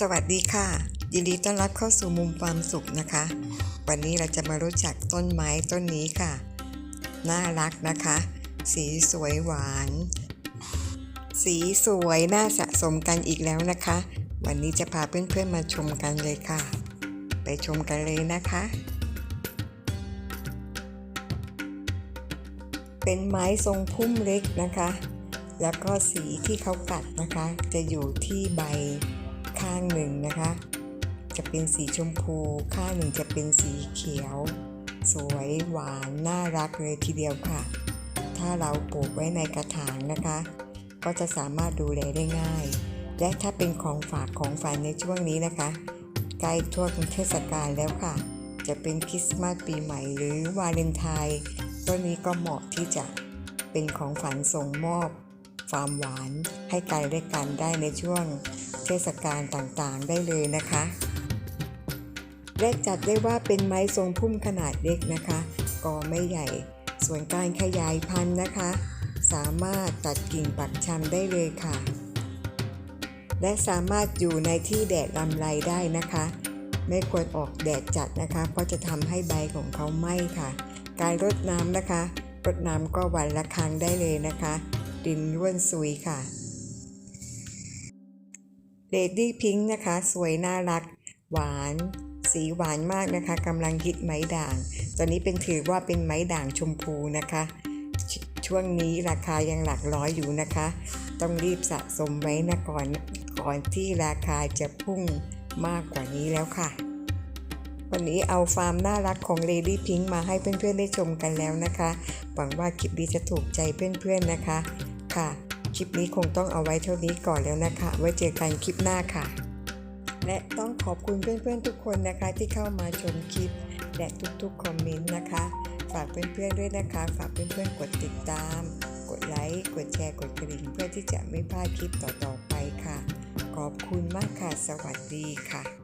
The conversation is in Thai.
สวัสดีค่ะ ยินดีต้อนรับเข้าสู่มุมความสุขนะคะ วันนี้เราจะมารู้จักต้นไม้ต้นนี้ค่ะ น่ารักนะคะ สีสวยหวาน สีสวยน่าสะสมกันอีกแล้วนะคะ วันนี้จะพาเพื่อนๆมาชมกันเลยค่ะ ไปชมกันเลยนะคะ เป็นไม้ทรงพุ่มเล็กนะคะ แล้วก็สีที่เขากัดนะคะ จะอยู่ที่ใบ ข้างหนึ่งนะคะ จะเป็นสีชมพู ข้างหนึ่งจะเป็นสีเขียว สวยหวานน่ารักเลยทีเดียวค่ะ ถ้าเราปลูกไว้ในกระถางนะคะ ก็จะสามารถดูแลได้ง่าย และถ้าเป็นของฝากของฝันในช่วงนี้นะคะใกล้ทั่วเทศกาลแล้วค่ะ จะเป็นคริสต์มาสปีใหม่หรือวาเลนไทน์ต้นนี้ก็เหมาะที่จะเป็นของฝันส่งมอบความหวานให้กันและกันได้ในช่วง เทศกาลต่างๆได้เลยนะคะและจัดได้ว่าเป็นไม้ทรงพุ่มขนาดเล็กนะคะกอไม่ใหญ่ ส่วนการขยายพันธุ์นะคะ สามารถตัดกิ่งปักชำได้เลยค่ะ และสามารถอยู่ในที่แดดลำไรได้นะคะ ไม่ควรออกแดดจัดนะคะ เพราะจะทำให้ใบของเขาไหม้ค่ะ การรดน้ำนะคะรดน้ำก็วันละครั้งได้เลยนะคะ ดินร่วนซุยค่ะ เลดี้พิงค์นะคะ สวยน่ารัก หวาน สีหวานมากนะคะกำลังฮิตไม้ด่าง ตอนนี้เป็นถือว่าเป็นไม้ด่างชมพูนะคะชช่วงนี้ราคายังหลักร้อยอยู่นะคะ ต้องรีบสะสมไว้นะก่อนก่อนที่ราคาจะพุ่งมากกว่านี้แล้วค่ะ วันนี้เอาฟาร์มน่ารักของ Lady Pink มาให้เพื่อนๆได้ชมกันแล้วนะคะ หวังว่าคลิปนี้จะถูกใจเพื่อนๆนะคะค่ะ คลิปนี้คงต้องเอาไว้เท่านี้ก่อนแล้วนะคะ ไว้เจอกันคลิปหน้าค่ะ และต้องขอบคุณเพื่อนๆทุกคนนะคะที่เข้ามาชมคลิป และทุกๆคอมเมนต์นะคะ ฝากเพื่อนๆด้วยนะคะ ฝากเพื่อนๆกดติดตาม กดไลค์ กดแชร์ กดกระดิ่งเพื่อที่จะไม่พลาดคลิปต่อๆไปค่ะ ขอบคุณมากค่ะ สวัสดีค่ะ